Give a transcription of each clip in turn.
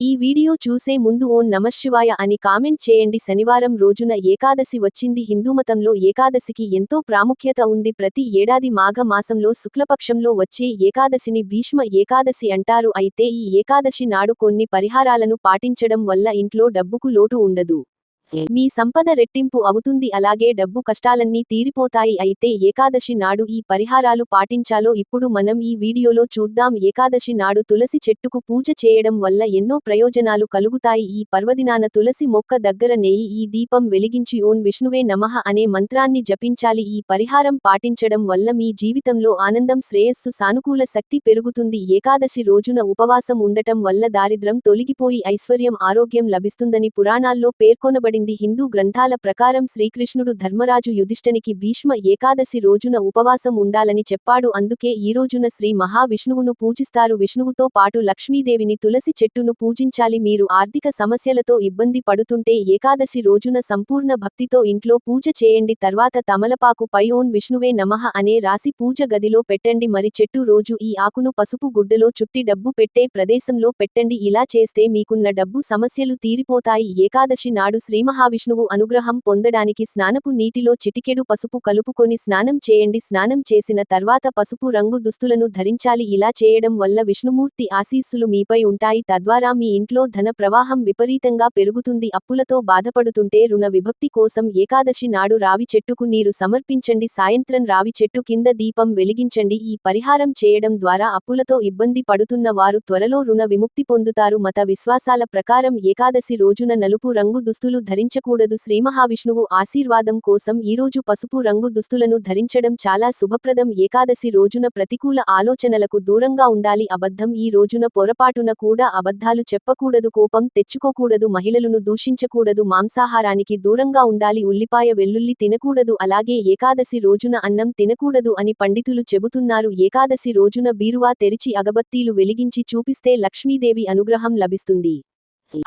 ఈ వీడియో చూసే ముందు ఓం నమశివాయ అని కామెంట్ చేయండి. శనివారం రోజున ఏకాదశి వచ్చింది. హిందూమతంలో ఏకాదశికి ఎంతో ప్రాముఖ్యత ఉంది. ప్రతి ఏడాది మాఘ మాసంలో శుక్లపక్షంలో వచ్చే ఏకాదశిని భీష్మ ఏకాదశి అంటారు. అయితే ఈ ఏకాదశి నాడు కొన్ని పరిహారాలను పాటించడం వల్ల ఇంట్లో డబ్బుకు లోటు ఉండదు. మీ సంపద రెట్టింపు అవుతుంది అలాగే డబ్బు కష్టాలన్నీ తీరిపోతాయి. అయితే ఏకాదశి నాడు ఈ పరిహారాలు పాటించాలో ఇప్పుడు మనం ఈ వీడియోలో చూద్దాం. ఏకాదశి నాడు తులసి చెట్టుకు పూజ చేయడం వల్ల ఎన్నో ప్రయోజనాలు కలుగుతాయి. ఈ పర్వదినాన తులసి మొక్క దగ్గర నెయ్యి ఈ దీపం వెలిగించి ఓం విష్ణువే నమః అనే మంత్రాన్ని జపించాలి. ఈ పరిహారం పాటించడం వల్ల మీ జీవితంలో ఆనందం శ్రేయస్సు సానుకూల శక్తి పెరుగుతుంది. ఏకాదశి రోజున ఉపవాసం ఉండటం వల్ల దారిద్రం తొలగిపోయి ఐశ్వర్యం ఆరోగ్యం లభిస్తుందని పురాణాల్లో పేర్కొనబడింది హిందూ గ్రంథాల ప్రకారం శ్రీకృష్ణుడు ధర్మరాజు యుధిష్ఠనికి భీష్మ ఏకాదశి రోజున ఉపవాసం ఉండాలని చెప్పాడు. అందుకే ఈ రోజున శ్రీ మహావిష్ణువును పూజిస్తారు. విష్ణువుతో పాటు లక్ష్మీదేవిని తులసి చెట్టును పూజించాలి. మీరు ఆర్థిక సమస్యలతో ఇబ్బంది పడుతుంటే ఏకాదశి రోజున సంపూర్ణ భక్తితో ఇంట్లో పూజ చేయండి. తర్వాత తమలపాకు పై ఓన్ విష్ణువే నమః అనే రాసి పూజ గదిలో పెట్టండి. మరి చెట్టు రోజు ఈ ఆకును పసుపు గుడ్డలో చుట్టి డబ్బు పెట్టే ప్రదేశంలో పెట్టండి. ఇలా చేస్తే మీకున్న డబ్బు సమస్యలు తీరిపోతాయి. ఏకాదశి నాడు శ్రీ మహావిష్ణువు అనుగ్రహం పొందడానికి స్నానపు నీటిలో చిటికెడు పసుపు కలుపుకొని స్నానం చేయండి. స్నానం చేసిన తర్వాత పసుపు రంగు దుస్తులను ధరించాలి. ఇలా చేయడం వల్ల విష్ణుమూర్తి ఆశీస్సులు మీపై ఉంటాయి. తద్వారా మీ ఇంట్లో ధన ప్రవాహం విపరీతంగా పెరుగుతుంది. అప్పులతో బాధపడుతుంటే రుణ విభక్తి కోసం ఏకాదశి నాడు రావి చెట్టుకు నీరు సమర్పించండి. సాయంత్రం రావి చెట్టు కింద దీపం వెలిగించండి. ఈ పరిహారం చేయడం ద్వారా అప్పులతో ఇబ్బంది పడుతున్న వారు త్వరలో రుణ విముక్తి పొందుతారు. మత విశ్వాసాల ప్రకారం ఏకాదశి రోజున నలుపు రంగు దుస్తులు ధరించకూడదు. శ్రీ మహావిష్ణువు ఆశీర్వాదం కోసం ఈరోజు పసుపు రంగు దుస్తులను ధరించడం చాలా శుభప్రదం. ఏకాదశి రోజున ప్రతికూల ఆలోచనలకు దూరంగా ఉండాలి. అబద్ధం ఈ రోజున పొరపాటున కూడా అబద్ధాలు చెప్పకూడదు. కోపం తెచ్చుకోకూడదు. మహిళలను దూషించకూడదు. మాంసాహారానికి దూరంగా ఉండాలి. ఉల్లిపాయ వెల్లుల్లి తినకూడదు. అలాగే ఏకాదశి రోజున అన్నం తినకూడదు అని పండితులు చెబుతున్నారు. ఏకాదశి రోజున బీరువా తెరిచి అగబత్తీలు వెలిగించి చూపిస్తే లక్ష్మీదేవి అనుగ్రహం లభిస్తుంది.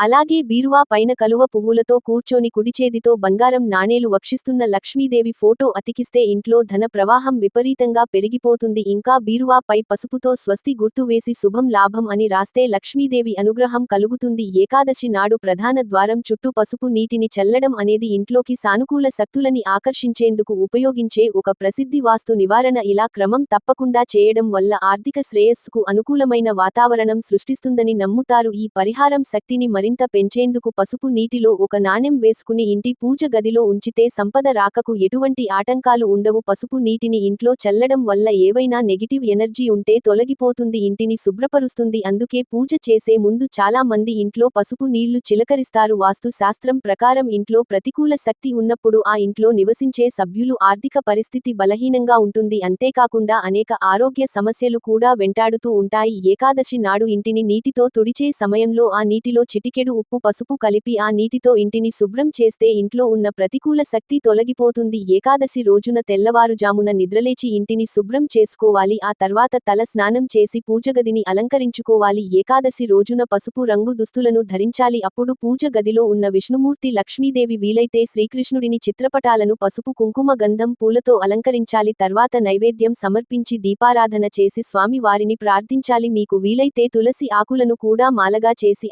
అలాగే బీరువా పైన కలువ పువ్వులతో కూర్చొని కుడిచేదితో బంగారం నాణేలు వక్షిస్తున్న లక్ష్మీదేవి ఫోటో అతికిస్తే ఇంట్లో ధన ప్రవాహం విపరీతంగా పెరిగిపోతుంది. ఇంకా బీరువా పై పసుపుతో స్వస్తి గుర్తు వేసి శుభం లాభం అని రాస్తే లక్ష్మీదేవి అనుగ్రహం కలుగుతుంది. ఏకాదశి నాడు ప్రధాన ద్వారం చుట్టూ పసుపు నీటిని చల్లడం అనేది ఇంట్లోకి సానుకూల శక్తులని ఆకర్షించేందుకు ఉపయోగించే ఒక ప్రసిద్ధి వాస్తు నివారణ. ఇలా క్రమం తప్పకుండా చేయడం వల్ల ఆర్థిక శ్రేయస్సుకు అనుకూలమైన వాతావరణం సృష్టిస్తుందని నమ్ముతారు. ఈ పరిహారం శక్తిని మరింత పెంచేందుకు పసుపు నీటిలో ఒక నాణెం వేసుకుని ఇంటి పూజ గదిలో ఉంచితే సంపద రాకకు ఎటువంటి ఆటంకాలు ఉండవు. పసుపు నీటిని ఇంట్లో చల్లడం వల్ల ఏవైనా నెగిటివ్ ఎనర్జీ ఉంటే తొలగిపోతుంది ఇంటిని శుభ్రపరుస్తుంది. అందుకే పూజ చేసే ముందు చాలా మంది ఇంట్లో పసుపు నీళ్ళు చిలకరిస్తారు. వాస్తు శాస్త్రం ప్రకారం ఇంట్లో ప్రతికూల శక్తి ఉన్నప్పుడు ఆ ఇంట్లో నివసించే సభ్యులు ఆర్థిక పరిస్థితి బలహీనంగా ఉంటుంది. అంతేకాకుండా అనేక ఆరోగ్య సమస్యలు కూడా వెంటాడుతూ ఉంటాయి. ఏకాదశి నాడు ఇంటిని నీటితో తుడిచే సమయంలో ఆ నీటిలో చిటికెడు ఉప్పు పసుపు కలిపి ఆ నీటితో ఇంటిని శుభ్రం చేస్తే ఇంట్లో ఉన్న ప్రతికూల శక్తి తొలగిపోతుంది. ఏకాదశి రోజున తెల్లవారుజామున నిద్రలేచి ఇంటిని శుభ్రం చేసుకోవాలి. ఆ తర్వాత తల స్నానం చేసి పూజగదిని అలంకరించుకోవాలి. ఏకాదశి రోజున పసుపు రంగు దుస్తులను ధరించాలి. అప్పుడు పూజ గదిలో ఉన్న విష్ణుమూర్తి లక్ష్మీదేవి వీలైతే శ్రీకృష్ణుడిని చిత్రపటాలను పసుపు కుంకుమ గంధం పూలతో అలంకరించాలి. తర్వాత నైవేద్యం సమర్పించి దీపారాధన చేసి స్వామి వారిని ప్రార్థించాలి. మీకు వీలైతే తులసి ఆకులను కూడా మాలగా చేసి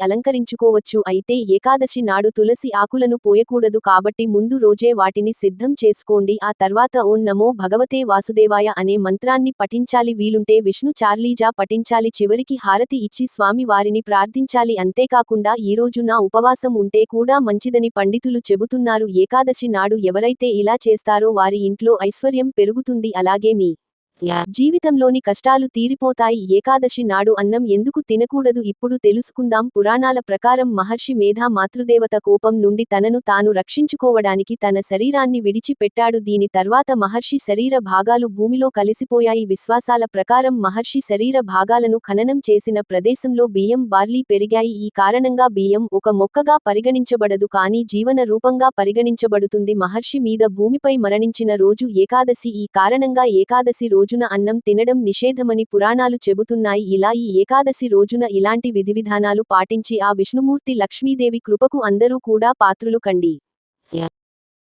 అలంకరించుకోవచ్చు అయితే ఏకాదశి నాడు తులసి ఆకులను పోయకూడదు కాబట్టి ముందు రోజే వాటిని సిద్ధం చేసుకోండి. ఆ తర్వాత ఓం నమో భగవతే వాసుదేవాయ అనే మంత్రాన్ని పఠించాలి. వీలుంటే విష్ణు చార్లీజా పఠించాలి. చివరికి హారతి ఇచ్చి స్వామి వారిని ప్రార్థించాలి. అంతేకాకుండా ఈ నా ఉపవాసం ఉంటే కూడా మంచిదని పండితులు చెబుతున్నారు. ఏకాదశి నాడు ఎవరైతే ఇలా చేస్తారో వారి ఇంట్లో ఐశ్వర్యం పెరుగుతుంది. అలాగే మీ జీవితంలోని కష్టాలు తీరిపోతాయి. ఏకాదశి నాడు అన్నం ఎందుకు తినకూడదు? ఇప్పుడు తెలుసుకుందాం. పురాణాల ప్రకారం మహర్షి మేధా మాతృదేవత కోపం నుండి తనను తాను రక్షించుకోవడానికి తన శరీరాన్ని విడిచిపెట్టాడు. దీని తర్వాత మహర్షి శరీర భాగాలు భూమిలో కలిసిపోయాయి. విశ్వాసాల ప్రకారం మహర్షి శరీర భాగాలను ఖననం చేసిన ప్రదేశంలో బియ్యం బార్లీ పెరిగాయి. ఈ కారణంగా బియ్యం ఒక మొక్కగా పరిగణించబడదు. కానీ జీవన రూపంగా పరిగణించబడుతుంది. మహర్షి మీద భూమిపై మరణించిన రోజు ఏకాదశి. ఈ కారణంగా ఏకాదశి రోజు రోజున అన్నం తినడం నిషేధమని పురాణాలు చెబుతున్నాయి. ఇలా ఈ ఏకాదశి రోజున ఇలాంటి విధివిధానాలు పాటించి ఆ విష్ణుమూర్తి లక్ష్మీదేవి కృపకు అందరూ కూడా పాత్రులు కండి.